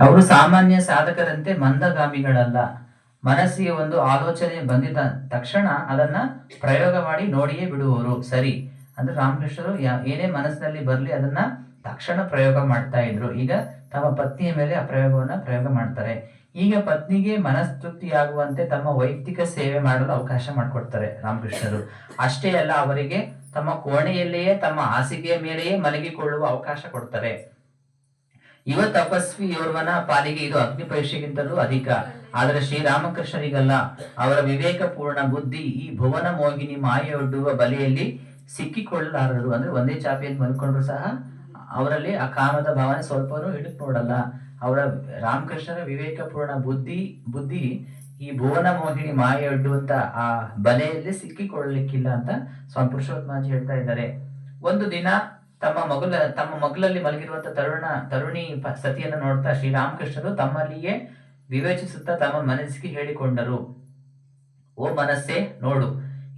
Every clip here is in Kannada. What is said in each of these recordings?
ಅವರು ಸಾಮಾನ್ಯ ಸಾಧಕರಂತೆ ಮಂದಗಾಮಿಗಳಲ್ಲ. ಮನಸ್ಸಿಗೆ ಒಂದು ಆಲೋಚನೆ ಬಂದಿದ ತಕ್ಷಣ ಅದನ್ನ ಪ್ರಯೋಗ ಮಾಡಿ ನೋಡಿಯೇ ಬಿಡುವವರು. ಸರಿ. ಅಂದ್ರೆ ರಾಮಕೃಷ್ಣರು ಏನೇ ಮನಸ್ಸಿನಲ್ಲಿ ಬರಲಿ ಅದನ್ನ ತಕ್ಷಣ ಪ್ರಯೋಗ ಮಾಡ್ತಾ ಇದ್ರು. ಈಗ ತಮ್ಮ ಪತ್ನಿಯ ಮೇಲೆ ಆ ಪ್ರಯೋಗವನ್ನ ಪ್ರಯೋಗ ಮಾಡ್ತಾರೆ. ಈಗ ಪತ್ನಿಗೆ ಮನಸ್ತೃಪ್ತಿಯಾಗುವಂತೆ ತಮ್ಮ ವೈಯಕ್ತಿಕ ಸೇವೆ ಮಾಡಲು ಅವಕಾಶ ಮಾಡಿಕೊಡ್ತಾರೆ ರಾಮಕೃಷ್ಣರು. ಅಷ್ಟೇ ಅಲ್ಲ, ಅವರಿಗೆ ತಮ್ಮ ಕೋಣೆಯಲ್ಲಿಯೇ, ತಮ್ಮ ಹಾಸಿಗೆಯ ಮೇಲೆಯೇ ಮಲಗಿಕೊಳ್ಳುವ ಅವಕಾಶ ಕೊಡ್ತಾರೆ. ಯುವ ತಪಸ್ವಿ ಯೋರ್ವನ ಪಾಲಿಗೆ ಇದು ಅಗ್ನಿ ಪರೀಕ್ಷೆಗಿಂತಲೂ ಅಧಿಕ. ಆದರೆ ಶ್ರೀರಾಮಕೃಷ್ಣರಿಗಲ್ಲ. ಅವರ ವಿವೇಕಪೂರ್ಣ ಬುದ್ಧಿ ಈ ಭುವನ ಮೋಹಿನಿ ಮಾಯೆಯೊಡ್ಡುವ ಬಲೆಯಲ್ಲಿ ಸಿಕ್ಕಿಕೊಳ್ಳಲಾರರು ಅಂದ್ರೆ ಒಂದೇ ಚಾಪೆಯನ್ನು ಮಲ್ಕೊಂಡ್ರು ಸಹ ಅವರಲ್ಲಿ ಆ ಕಾಮದ ಭಾವನೆ ಸ್ವಲ್ಪನೂ ಹಿಡಿದು ನೋಡಲ್ಲ. ಅವರ ರಾಮಕೃಷ್ಣರ ವಿವೇಕಪೂರ್ಣ ಬುದ್ಧಿ ಬುದ್ಧಿ ಈ ಭುವನ ಮೋಹಿನಿ ಮಾಯೆಯೊಡ್ಡುವಂತ ಆ ಬಲೆಯಲ್ಲಿ ಸಿಕ್ಕಿಕೊಳ್ಳಲಿಕ್ಕಿಲ್ಲ ಅಂತ ಸ್ವಾಮಿ ಪುರುಷೋತ್ತಮಾಜಿ ಹೇಳ್ತಾ ಇದ್ದಾರೆ. ಒಂದು ದಿನ ತಮ್ಮ ಮಗುಲ ತಮ್ಮ ಮಗುಲಲ್ಲಿ ಮಲಗಿರುವಂತ ತರುಣ, ತರುಣಿ ಸತಿಯನ್ನು ನೋಡ್ತಾ ಶ್ರೀರಾಮಕೃಷ್ಣರು ತಮ್ಮಲ್ಲಿಯೇ ವಿವೇಚಿಸುತ್ತಾ ತಮ್ಮ ಮನಸ್ಸಿಗೆ ಹೇಳಿಕೊಂಡರು. ಓ ಮನಸ್ಸೇ, ನೋಡು,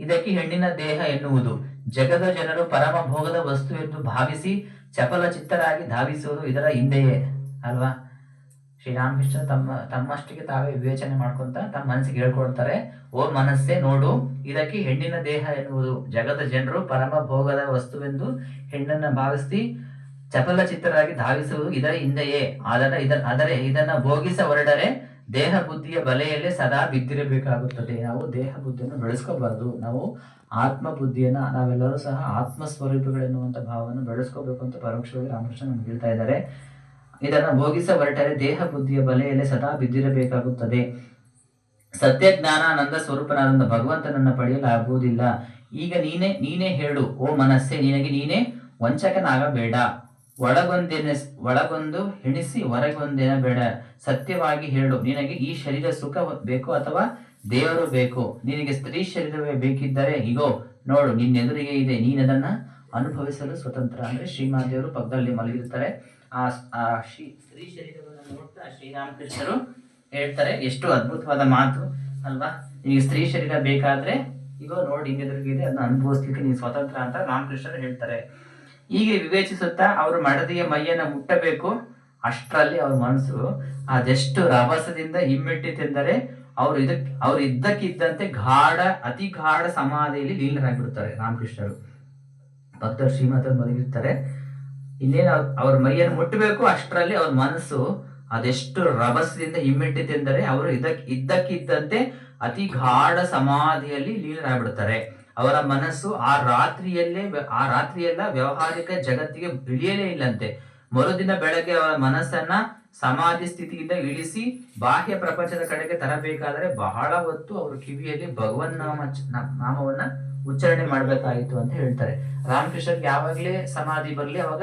ಇದಕ್ಕೆ ಹೆಣ್ಣಿನ ದೇಹ ಎನ್ನುವುದು. ಜಗದ ಜನರು ಪರಮ ಭೋಗದ ವಸ್ತು ಎಂದು ಭಾವಿಸಿ ಚಪಲ ಚಿತ್ತರಾಗಿ ಧಾವಿಸುವುದು ಇದರ ಹಿಂದೆಯೇ, ಅಲ್ವಾ? ಶ್ರೀರಾಮಕೃಷ್ಣ ತಮ್ಮ, ತಮ್ಮಷ್ಟಿಗೆ ತಾವೇ ವಿವೇಚನೆ ಮಾಡ್ಕೊಂತ ತಮ್ಮ ಮನಸ್ಸಿಗೆ ಹೇಳ್ಕೊಳ್ತಾರೆ, ಓ ಮನಸ್ಸೇ ನೋಡು, ಇದಕ್ಕೆ ಹೆಣ್ಣಿನ ದೇಹ ಎನ್ನುವುದು, ಜಗದ ಜನರು ಪರಮ ಭೋಗದ ವಸ್ತುವೆಂದು ಹೆಣ್ಣನ್ನ ಭಾವಿಸಿ ಚಪಲ ಚಿತ್ರರಾಗಿ ಧಾವಿಸುವುದು ಇದರ ಹಿಂದೆಯೇ. ಆದರೆ ಇದ ಆದರೆ ಇದನ್ನ ಭೋಗಿಸ ಹೊರಡರೆ ದೇಹ ಬುದ್ಧಿಯ ಬಲೆಯಲ್ಲೇ ಸದಾ ಬಿದ್ದಿರಬೇಕಾಗುತ್ತದೆ. ನಾವು ದೇಹ ಬುದ್ಧಿಯನ್ನು ಬೆಳೆಸ್ಕೋಬಾರ್ದು. ನಾವು ಆತ್ಮ ಬುದ್ಧಿಯನ್ನ ನಾವೆಲ್ಲರೂ ಸಹ ಆತ್ಮ ಸ್ವರೂಪಗಳೆನ್ನುವಂಥ ಭಾವವನ್ನು ಬೆಳೆಸ್ಕೋಬೇಕು ಅಂತ ಪರೋಕ್ಷವಾಗಿ ರಾಮಕೃಷ್ಣ ನಮ್ಗೆ ಹೇಳ್ತಾ ಇದ್ದಾರೆ. ಇದನ್ನ ಭೋಗಿಸ ಹೊರಟರೆ ದೇಹ ಬುದ್ಧಿಯ ಬಲೆಯಲ್ಲೇ ಸದಾ ಬಿದ್ದಿರಬೇಕಾಗುತ್ತದೆ. ಸತ್ಯ ಜ್ಞಾನಾನಂದ ಸ್ವರೂಪನಾದ ಭಗವಂತನನ್ನು ಪಡೆಯಲು ಆಗುವುದಿಲ್ಲ ಈಗ ನೀನೇ ನೀನೇ ಹೇಳು, ಓ ಮನಸ್ಸೆ, ನಿನಗೆ ನೀನೇ ವಂಚಕನಾಗಬೇಡ. ಒಳಗೊಂದೆನೆ, ಒಳಗೊಂದು ಹೆಣಿಸಿ ಹೊರಗೊಂದೆನ ಬೇಡ ಸತ್ಯವಾಗಿ ಹೇಳು, ನಿನಗೆ ಈ ಶರೀರ ಸುಖ ಬೇಕು ಅಥವಾ ದೇವರು ಬೇಕು? ನಿನಗೆ ಸ್ತ್ರೀ ಶರೀರವೇ ಬೇಕಿದ್ದರೆ ಇಗೋ, ನೋಡು, ನಿನ್ನೆದುರಿಗೆ ಇದೆ. ನೀನದನ್ನ ಅನುಭವಿಸಲು ಸ್ವತಂತ್ರ. ಅಂದ್ರೆ ಶ್ರೀಮಾದೇವರು ಪಕ್ಕದಲ್ಲಿ ಮಲಗಿರ್ತಾರೆ ಆ ಆ ಶ್ರೀ, ಸ್ತ್ರೀ ಶರೀರವನ್ನು ನೋಡ್ತಾ ಶ್ರೀರಾಮಕೃಷ್ಣರು ಹೇಳ್ತಾರೆ. ಎಷ್ಟು ಅದ್ಭುತವಾದ ಮಾತು, ಅಲ್ವಾ? ನಿಮಗೆ ಸ್ತ್ರೀ ಶರೀರ ಬೇಕಾದ್ರೆ ಈಗ ನೋಡಿ ಹಿಂಗೆದುರಿಗಿದೆ ಅದನ್ನ ಅನುಭವಿಸ್ಲಿಕ್ಕೆ ನೀವು ಸ್ವತಂತ್ರ ಅಂತ ರಾಮಕೃಷ್ಣರು ಹೇಳ್ತಾರೆ. ಹೀಗೆ ವಿವೇಚಿಸುತ್ತಾ ಅವರು ಮಡದಿಯ ಮೈಯನ್ನ ಮುಟ್ಟಬೇಕು. ಅಷ್ಟರಲ್ಲಿ ಅವ್ರ ಮನಸ್ಸು ಅದೆಷ್ಟು ರಭಸದಿಂದ ಹಿಮ್ಮೆಟ್ಟಿತೆಂದರೆ ಅವ್ರು ಇದಕ್, ಅವ್ರು ಇದ್ದಕ್ಕಿದ್ದಂತೆ ಗಾಢ, ಅತಿ ಗಾಢ ಸಮಾಧಿಯಲ್ಲಿ ಲೀನರಾಗ್ಬಿಡ್ತಾರೆ ರಾಮಕೃಷ್ಣರು. ಭಕ್ತರು ಶ್ರೀಮಂತ ಮಲಗಿರ್ತಾರೆ. ಇನ್ನೇನು ಅವ್ರ- ಮೈಯನ್ನು ಮುಟ್ಟಬೇಕು ಅಷ್ಟರಲ್ಲಿ ಅವ್ರ ಮನಸ್ಸು ಅದೆಷ್ಟು ರಭಸದಿಂದ ಹಿಮ್ಮೆಟ್ಟಿತೆಂದರೆ ಅವರು ಇದಕ್ಕೆ ಇದ್ದಕ್ಕಿದ್ದಂತೆ ಅತಿ ಗಾಢ ಸಮಾಧಿಯಲ್ಲಿ ಲೀನರಾಗ್ಬಿಡ್ತಾರೆ. ಅವರ ಮನಸ್ಸು ಆ ರಾತ್ರಿಯಲ್ಲೇ ಆ ರಾತ್ರಿಯೆಲ್ಲ ವ್ಯವಹಾರಿಕ ಜಗತ್ತಿಗೆ ಇಳಿಯಲೇ ಇಲ್ಲಂತೆ. ಮರುದಿನ ಬೆಳಗ್ಗೆ ಅವರ ಮನಸ್ಸನ್ನ ಸಮಾಧಿ ಸ್ಥಿತಿಯಿಂದ ಇಳಿಸಿ ಬಾಹ್ಯ ಪ್ರಪಂಚದ ಕಡೆಗೆ ತರಬೇಕಾದರೆ ಬಹಳ ಹೊತ್ತು ಅವರು ಕಿವಿಯಲ್ಲಿ ಭಗವನ್ ನಾಮ ನಾಮವನ್ನ ಉಚ್ಚಾರಣೆ ಮಾಡ್ಬೇಕಾಗಿತ್ತು ಅಂತ ಹೇಳ್ತಾರೆ. ರಾಮಕೃಷ್ಣರ್ಗೆ ಯಾವಾಗ್ಲೇ ಸಮಾಧಿ ಬರ್ಲಿ, ಅವಾಗ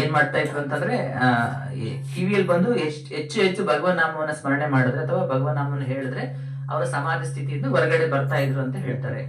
ಏನ್ ಮಾಡ್ತಾ ಇದ್ರು ಅಂತಂದ್ರೆ ಕಿವಿಯಲ್ಲಿ ಬಂದು ಹೆಚ್ಚು ಹೆಚ್ಚು ಭಗವನ್ ನಾಮವನ್ನ ಸ್ಮರಣೆ ಮಾಡಿದ್ರೆ ಅಥವಾ ಭಗವನ್ ನಾಮವನ್ನು ಹೇಳಿದ್ರೆ ಅವರ ಸಮಾಧಿ ಸ್ಥಿತಿಯಿಂದ ಹೊರಗಡೆ ಬರ್ತಾ ಇದ್ರು ಅಂತ ಹೇಳ್ತಾರೆ.